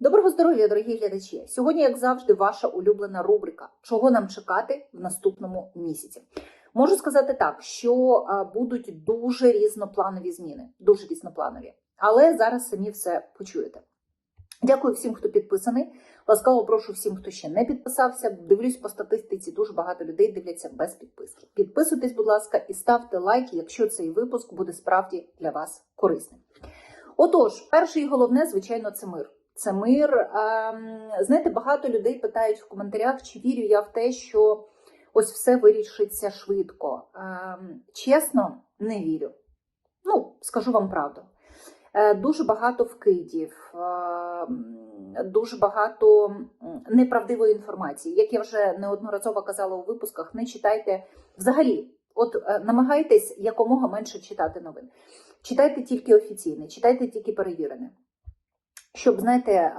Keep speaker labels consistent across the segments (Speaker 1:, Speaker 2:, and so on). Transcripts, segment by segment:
Speaker 1: Доброго здоров'я, дорогі глядачі! Сьогодні, як завжди, ваша улюблена рубрика Чого нам чекати в наступному місяці? Можу сказати так, що будуть дуже різнопланові зміни, дуже різнопланові. Але зараз самі все почуєте. Дякую всім, хто підписаний. Ласкаво прошу всім, хто ще не підписався. Дивлюсь по статистиці, дуже багато людей дивляться без підписки. Підписуйтесь, будь ласка, і ставте лайки, якщо цей випуск буде справді для вас корисним. Отож, перше і головне, звичайно, це мир. Це мир. Ем, Знаєте, багато людей питають в коментарях, чи вірю я в те, що ось все вирішиться швидко. Ем, Чесно, не вірю. Ну, скажу вам правду. Е, Дуже багато вкидів, ем, дуже багато неправдивої інформації. Як я вже неодноразово казала у випусках, не читайте взагалі. От е, намагайтесь якомога менше читати новин. Читайте тільки офіційне, читайте тільки перевірене. Щоб, знаєте,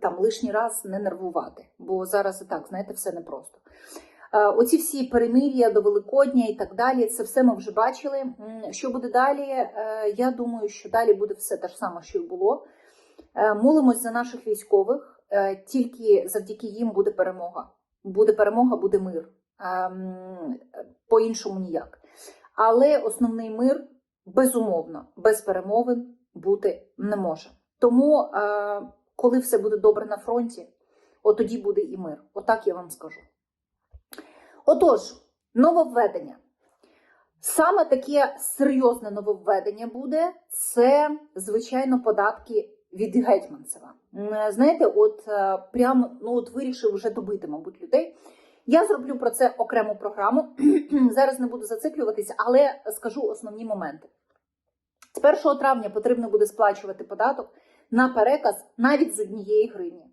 Speaker 1: там лишній раз не нервувати, бо зараз і так, знаєте, все непросто. Оці всі перемир'я до Великодня і так далі, це все ми вже бачили. Що буде далі? Е, Я думаю, що далі буде все те ж саме, що й було. Е, Молимось за наших військових, е, тільки завдяки їм буде перемога. Буде перемога, буде мир. Ем, По-іншому ніяк. Але основний мир, безумовно, без перемовин бути не може. Тому, е, коли все буде добре на фронті, от тоді буде і мир. Отак я вам скажу. Отож, нововведення. Саме таке серйозне нововведення буде це, звичайно, податки від Гетьманцева. Знаєте, от е, прям ну от вирішив вже добити, мабуть, людей. Я зроблю про це окрему програму. Зараз не буду зациклюватися, але скажу основні моменти. З 1 травня потрібно буде сплачувати податок на переказ навіть з однієї гривні.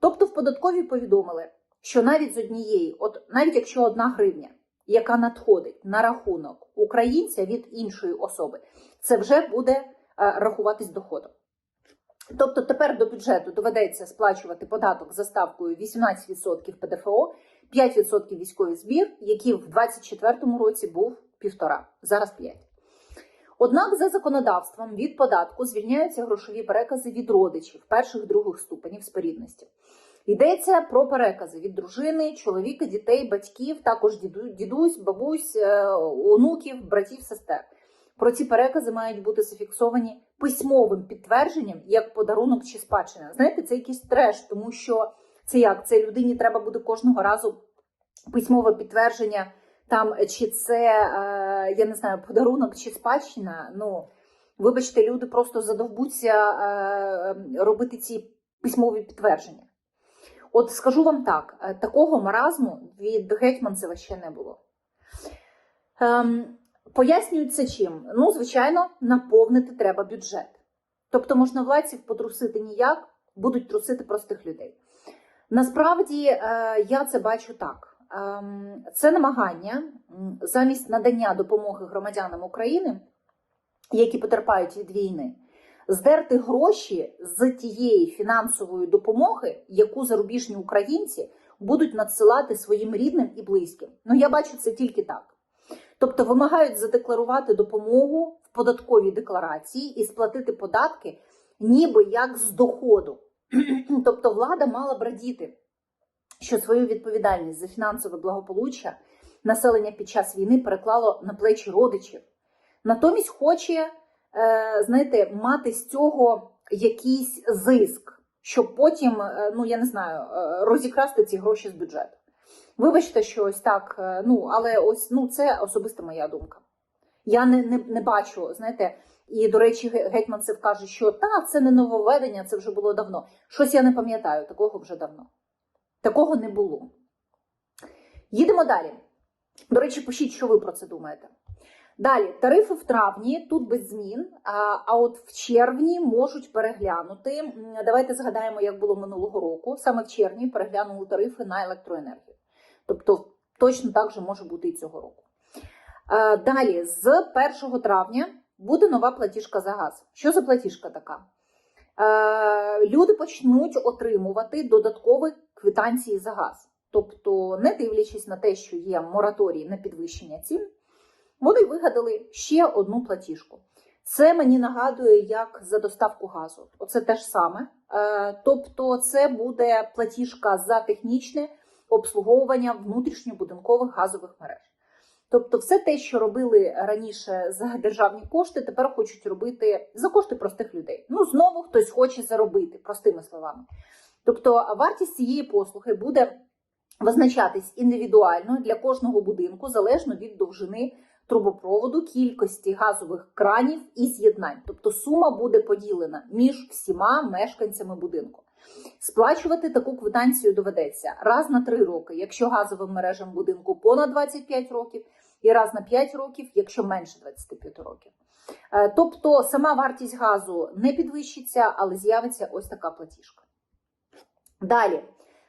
Speaker 1: Тобто в податковій повідомили, що навіть з однієї, от навіть якщо одна гривня, яка надходить на рахунок українця від іншої особи, це вже буде е, рахуватись доходом. Тобто тепер до бюджету доведеться сплачувати податок за ставкою 18% ПДФО, 5% військовий збір, який в 2024 році був півтора, зараз 5. Однак за законодавством від податку звільняються грошові перекази від родичів перших других ступенів спорідності. Йдеться про перекази від дружини, чоловіка, дітей, батьків, також дідусь, бабусь, е, онуків, братів, сестер. Про ці перекази мають бути зафіксовані письмовим підтвердженням як подарунок чи спадщина. Знаєте, це якийсь треш, тому що це як це людині треба буде кожного разу письмове підтвердження, там чи це е, я не знаю, подарунок чи спадщина. Ну вибачте, люди просто задовбуться е, робити ці письмові підтвердження. От скажу вам так: е, такого маразму від Гетьманцева ще не було. Ем, Пояснюють це чим? Ну, звичайно, наповнити треба бюджет. Тобто можновладців потрусити ніяк, будуть трусити простих людей. Насправді е, я це бачу так: це намагання замість надання допомоги громадянам України, які потерпають від війни, здерти гроші з тієї фінансової допомоги, яку зарубіжні українці будуть надсилати своїм рідним і близьким. Ну я бачу це тільки так. Тобто вимагають задекларувати допомогу в податковій декларації і сплатити податки, ніби як з доходу. Тобто влада мала б радіти, що свою відповідальність за фінансове благополуччя населення під час війни переклало на плечі родичів. Натомість хоче, е, знаєте, мати з цього якийсь зиск, щоб потім, е, ну я не знаю, е, розікрасти ці гроші з бюджету. Вибачте, що ось так, ну але ось ну це особиста моя думка. Я не, не, не бачу, знаєте, і до речі, Ге- Гетьманцев каже, що та це не нововведення, це вже було давно. Щось я не пам'ятаю, такого вже давно. Такого не було. Їдемо далі. До речі, пишіть, що ви про це думаєте. Далі, тарифи в травні тут без змін. А, от в червні можуть переглянути. Давайте згадаємо, як було минулого року. Саме в червні переглянули тарифи на електроенергію. Тобто, точно так же може бути і цього року. Далі, з 1 травня буде нова платіжка за газ. Що за платіжка така? Люди почнуть отримувати додаткові квитанції за газ. Тобто, не дивлячись на те, що є мораторій на підвищення цін, вони вигадали ще одну платіжку. Це мені нагадує, як за доставку газу. Оце те ж саме. Е, Тобто, це буде платіжка за технічне обслуговування внутрішньобудинкових газових мереж. Тобто, все те, що робили раніше за державні кошти, тепер хочуть робити за кошти простих людей. Ну, знову хтось хоче заробити, простими словами. Тобто, вартість цієї послуги буде визначатись індивідуально для кожного будинку залежно від довжини трубопроводу, кількості газових кранів і з'єднань. Тобто сума буде поділена між всіма мешканцями будинку. Сплачувати таку квитанцію доведеться раз на 3 роки, якщо газовим мережам будинку понад 25 років, і раз на 5 років, якщо менше 25 років. Е, Тобто сама вартість газу не підвищиться, але з'явиться ось така платіжка. Далі,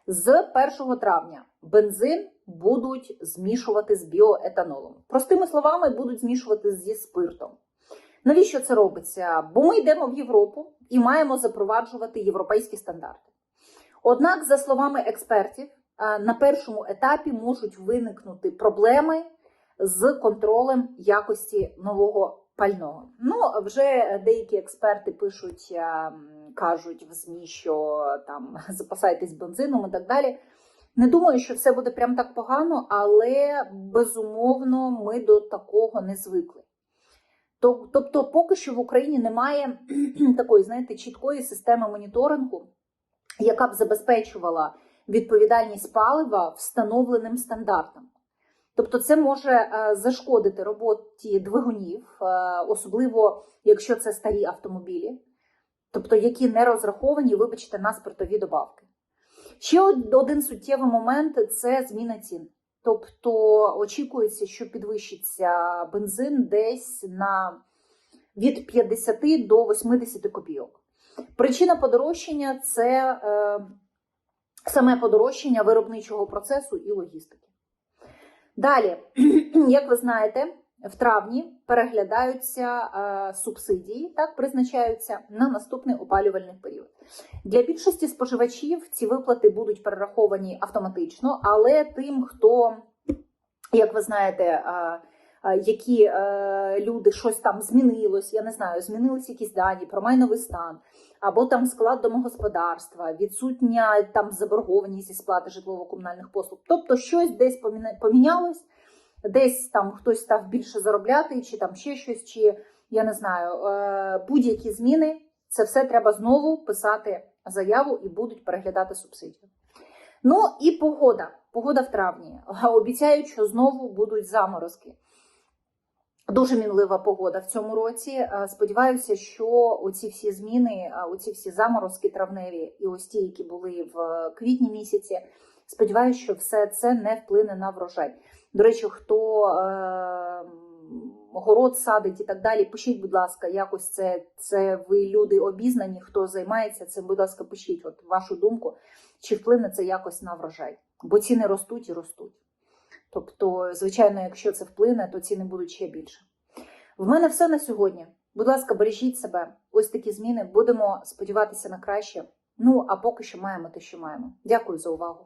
Speaker 1: з 1 травня бензин будуть змішувати з біоетанолом. Простими словами, будуть змішувати зі спиртом. Навіщо це робиться? Бо ми йдемо в Європу і маємо запроваджувати європейські стандарти. Однак, за словами експертів, е, на першому етапі можуть виникнути проблеми з контролем якості нового пального. Ну, вже деякі експерти пишуть, е, м, кажуть в ЗМІ, що там запасайтесь бензином і так далі. Не думаю, що все буде прям так погано, але безумовно ми до такого не звикли. Тобто, поки що в Україні немає такої, знаєте, чіткої системи моніторингу, яка б забезпечувала відповідальність палива встановленим стандартам. Тобто, це може е, зашкодити роботі двигунів, е, особливо якщо це старі автомобілі, тобто які не розраховані, вибачте, на спиртові добавки. Ще один суттєвий момент це зміна цін. Тобто очікується, що підвищиться бензин десь на від 50 до 80 копійок. Причина подорожчання це е, саме подорожчання виробничого процесу і логістики. Далі, як ви знаєте, в травні переглядаються е, субсидії, так призначаються на наступний опалювальний період. Для більшості споживачів ці виплати будуть перераховані автоматично, але тим, хто, як ви знаєте, е, е, які люди щось там змінилось, я не знаю, змінились якісь дані про майновий стан, або там склад домогосподарства, відсутня там заборгованість зі сплати житлово-комунальних послуг. Тобто щось десь помінялось, десь там хтось став більше заробляти, чи там ще щось, чи я не знаю, е, будь-які зміни. Це все треба знову писати заяву і будуть переглядати субсидію. Ну і погода. Погода в травні. Обіцяють, що знову будуть заморозки. Дуже мінлива погода в цьому році. Е, Сподіваюся, що оці всі зміни, е, оці всі заморозки травневі і ось ті, які були в квітні місяці. Сподіваюся, що все це не вплине на врожай. До речі, хто е, город садить і так далі, пишіть, будь ласка, якось це, це ви люди обізнані, хто займається цим, будь ласка, пишіть от вашу думку, чи вплине це якось на врожай. Бо ціни ростуть і ростуть. Тобто, звичайно, якщо це вплине, то ціни будуть ще більше. В мене все на сьогодні. Будь ласка, бережіть себе. Ось такі зміни. Будемо сподіватися на краще. Ну а поки що маємо те, що маємо. Дякую за увагу.